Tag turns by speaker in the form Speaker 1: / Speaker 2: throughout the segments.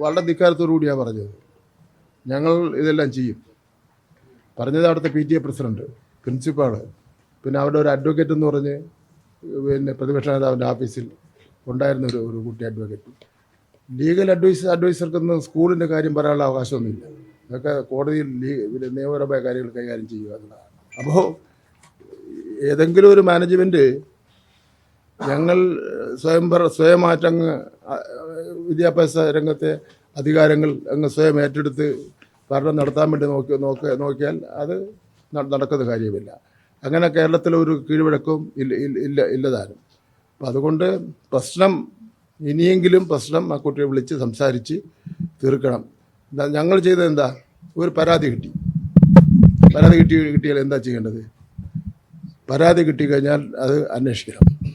Speaker 1: വളരെ ധിക്കാരത്തോടു കൂടിയാണ് പറഞ്ഞത്. ഞങ്ങൾ ഇതെല്ലാം ചെയ്യും. പറഞ്ഞത് അവിടുത്തെ P T A president principal. പിന്നെ അവിടെ ഒരു അഡ്വക്കേറ്റ് എന്ന് പറഞ്ഞ് പിന്നെ പ്രതിപക്ഷ നേതാവിന്റെ ഓഫീസിൽ ഉണ്ടായിരുന്ന ഒരു ഒരു കുട്ടി അഡ്വക്കേറ്റ് ലീഗൽ അഡ്വൈസ് അഡ്വൈസർക്കൊന്നും സ്കൂളിന്റെ കാര്യം പറയാനുള്ള അവകാശമൊന്നുമില്ല. അതൊക്കെ കോടതിയിൽ ലീ പിന്നെ നിയമപരമായ കാര്യങ്ങൾ കൈകാര്യം ചെയ്യുക എന്നുള്ളതാണ്. അപ്പോൾ ഏതെങ്കിലും ഒരു മാനേജ്മെന്റ് ഞങ്ങൾ സ്വയംഭര സ്വയമാറ്റങ്ങ് വിദ്യാഭ്യാസ രംഗത്തെ അധികാരങ്ങൾ അങ്ങ് സ്വയം ഏറ്റെടുത്ത് ഭരണം നടത്താൻ വേണ്ടി നോക്കി നോക്ക നോക്കിയാൽ അത് നടക്കുന്ന കാര്യമില്ല. അങ്ങനെ കേരളത്തിലെ ഒരു കീഴ്വഴക്കവും ഇല്ല ഇല്ല- ഇല്ല ഇല്ലതാനും. അപ്പം അതുകൊണ്ട് പ്രശ്നം ഇനിയെങ്കിലും പ്രശ്നം ആ കുട്ടിയെ വിളിച്ച് സംസാരിച്ച് തീർക്കണം. ഞങ്ങൾ ചെയ്തത് എന്താ? ഒരു പരാതി കിട്ടി. പരാതി കിട്ടി കിട്ടിയാൽ എന്താ ചെയ്യേണ്ടത്? പരാതി കിട്ടിക്കഴിഞ്ഞാൽ അത് അന്വേഷിക്കണം.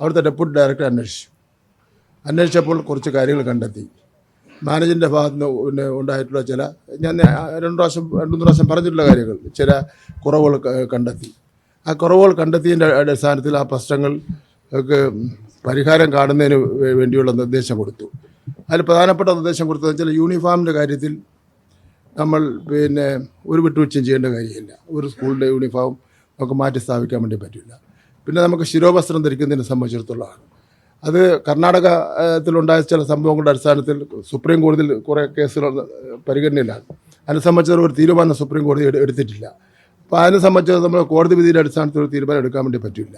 Speaker 1: അവിടുത്തെ ഡെപ്യൂട്ടി ഡയറക്ടർ അന്വേഷിച്ചു. അന്വേഷിച്ചപ്പോൾ കുറച്ച് കാര്യങ്ങൾ കണ്ടെത്തി. മാനേജിന്റെ ഭാഗത്ത് നിന്ന് പിന്നെ ഉണ്ടായിട്ടുള്ള ചില ഞാൻ രണ്ട് പ്രാവശ്യം രണ്ടു മൂന്ന് പ്രാവശ്യം പറഞ്ഞിട്ടുള്ള കാര്യങ്ങൾ ചില കുറവുകൾ കണ്ടെത്തി. ആ കുറവുകൾ കണ്ടെത്തിയതിന്റെ അടിസ്ഥാനത്തിൽ ആ പ്രശ്നങ്ങൾ ഒക്കെ പരിഹാരം കാണുന്നതിന് വേണ്ടിയുള്ള നിർദ്ദേശം കൊടുത്തു. അതിൽ പ്രധാനപ്പെട്ട നിർദ്ദേശം കൊടുത്തതെന്ന് വെച്ചാൽ യൂണിഫോമിന്റെ കാര്യത്തിൽ നമ്മൾ പിന്നെ ഒരു വിട്ടുവീഴ്ചയും ചെയ്യേണ്ട കാര്യമില്ല. ഒരു സ്കൂളിന്റെ യൂണിഫോം ഒക്കെ മാറ്റി സ്ഥാപിക്കാൻ വേണ്ടി പറ്റില്ല. പിന്നെ നമുക്ക് ശിരോവസ്ത്രം ധരിക്കുന്നതിനെ സംബന്ധിച്ചിടത്തോളമാണ്. അത് കർണാടകത്തിലുണ്ടായ ചില സംഭവങ്ങളുടെ അടിസ്ഥാനത്തിൽ സുപ്രീം കോടതിയിൽ കുറേ കേസുകൾ പരിഗണനയിലാണ് അതിനെ സംബന്ധിച്ച് ഒരു തീരുമാനം സുപ്രീം കോടതി എടുത്തിട്ടില്ല. അപ്പോൾ അതിനെ സംബന്ധിച്ച് നമ്മൾ കോടതി വിധിയുടെ അടിസ്ഥാനത്തിൽ ഒരു തീരുമാനം എടുക്കാൻ വേണ്ടി പറ്റില്ല.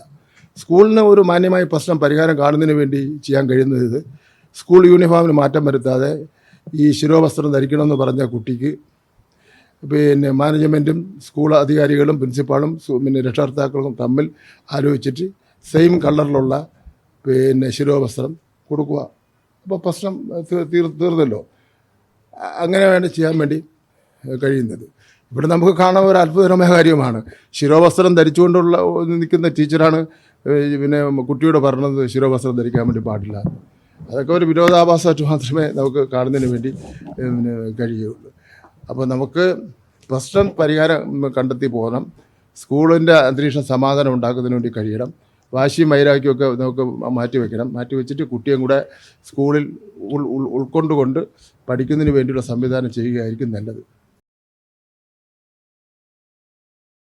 Speaker 1: സ്കൂളിന് ഒരു മാന്യമായ പ്രശ്നം പരിഹാരം കാണുന്നതിന് വേണ്ടി ചെയ്യാൻ കഴിയുന്നത് സ്കൂൾ യൂണിഫോമിന് മാറ്റം വരുത്താതെ ഈ ശിരോവസ്ത്രം ധരിക്കണമെന്ന് പറഞ്ഞ കുട്ടിക്ക് പിന്നെ മാനേജ്മെന്റും സ്കൂൾ അധികാരികളും പ്രിൻസിപ്പാളും പിന്നെ രക്ഷകർത്താക്കളും തമ്മിൽ ആലോചിച്ചിട്ട് സെയിം കളറിലുള്ള പിന്നെ ശിരോവസ്ത്രം കൊടുക്കുക. അപ്പോൾ പ്രശ്നം തീർ- തീർന്നല്ലോ. അങ്ങനെയാണ് ചെയ്യാൻ വേണ്ടി കഴിയുന്നത്. ഇവിടെ നമുക്ക് കാണാൻ ഒരു അത്ഭുതകരമായ കാര്യമാണ്. ശിരോവസ്ത്രം ധരിച്ചുകൊണ്ടുള്ള നിൽക്കുന്ന ടീച്ചറാണ് പിന്നെ കുട്ടിയോട് പറഞ്ഞത് ശിരോവസ്ത്രം ധരിക്കാൻ വേണ്ടി പാടില്ല. അതൊക്കെ ഒരു വിരോധാഭാസമായിട്ട് മാത്രമേ നമുക്ക് കാണുന്നതിന് വേണ്ടി കഴിയുകയുള്ളൂ അപ്പോൾ നമുക്ക് പ്രശ്നം പരിഹാരം കണ്ടെത്തി പോകണം. സ്കൂളിന്റെ അന്തരീക്ഷം സമാധാനം ഉണ്ടാക്കുന്നതിന് വേണ്ടി കഴിയണം. വാശിയും വൈരാഗ്യമൊക്കെ നമുക്ക് മാറ്റി വയ്ക്കണം മാറ്റി വെച്ചിട്ട് കുട്ടിയും കൂടെ സ്കൂളിൽ ഉൾ ഉൾ ഉൾക്കൊണ്ടുകൊണ്ട് പഠിക്കുന്നതിന് വേണ്ടിയുള്ള സംവിധാനം ചെയ്യുകയായിരിക്കും നല്ലത്.